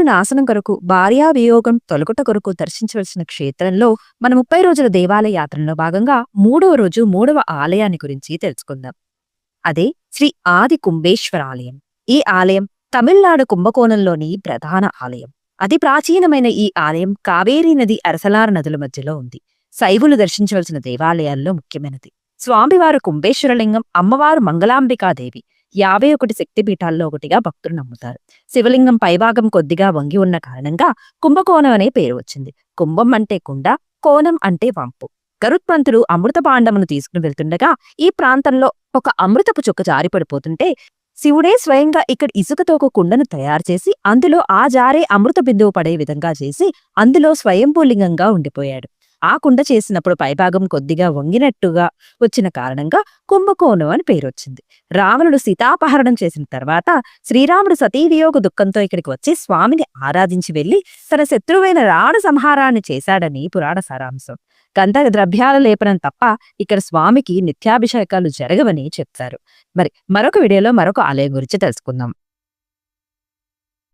పేరు నాశనం కొరకు భార్యావియోగం తొలగుట కొరకు దర్శించవలసిన క్షేత్రంలో మన ముప్పై రోజుల దేవాలయ యాత్రలో భాగంగా మూడవ రోజు మూడవ ఆలయాన్ని గురించి తెలుసుకుందాం. అదే శ్రీ ఆది కుంభేశ్వర ఆలయం ఈ ఆలయం తమిళనాడు కుంభకోణంలోని ప్రధాన ఆలయం. అతి ప్రాచీనమైన ఈ ఆలయం కావేరీ నది అరసలార నదుల మధ్యలో ఉంది. శైవులు దర్శించవలసిన దేవాలయాల్లో ముఖ్యమైనది. స్వామివారు కుంభేశ్వరలింగం అమ్మవారు మంగళాంబికాదేవి యాభై ఒకటి శక్తిపీఠాల్లో ఒకటిగా భక్తులు నమ్ముతారు. శివలింగం పైభాగం కొద్దిగా వంగి ఉన్న కారణంగా కుంభకోణం అనే పేరు వచ్చింది. కుంభం అంటే కుండ కోణం అంటే వంపు. గరుత్మంతుడు అమృత పాండమును తీసుకుని వెళ్తుండగా ఈ ప్రాంతంలో ఒక అమృతపు చుక్క జారిపడిపోతుంటే శివుడే స్వయంగా ఇక్కడ ఇసుకతో ఒక కుండను తయారు చేసి అందులో ఆ జారే అమృత బిందువు పడే విధంగా చేసి అందులో స్వయంభూలింగంగా ఉండిపోయాడు. ఆ కుండ చేసినప్పుడు పైభాగం కొద్దిగా వంగినట్టుగా వచ్చిన కారణంగా కుంభకోణం అని పేరొచ్చింది. రావణుడు సీతాపహరణం చేసిన తర్వాత శ్రీరాముడు సతీవియోగ దుఃఖంతో ఇక్కడికి వచ్చి స్వామిని ఆరాధించి వెళ్ళి తన శత్రువైన రావణ సంహారాన్ని చేశాడని పురాణ సారాంశం. గంధ ద్రవ్యాల లేపనం తప్ప ఇక్కడ స్వామికి నిత్యాభిషేకాలు జరగవని చెప్తారు. మరి మరొక వీడియోలో మరొక ఆలయం గురించి తెలుసుకుందాం.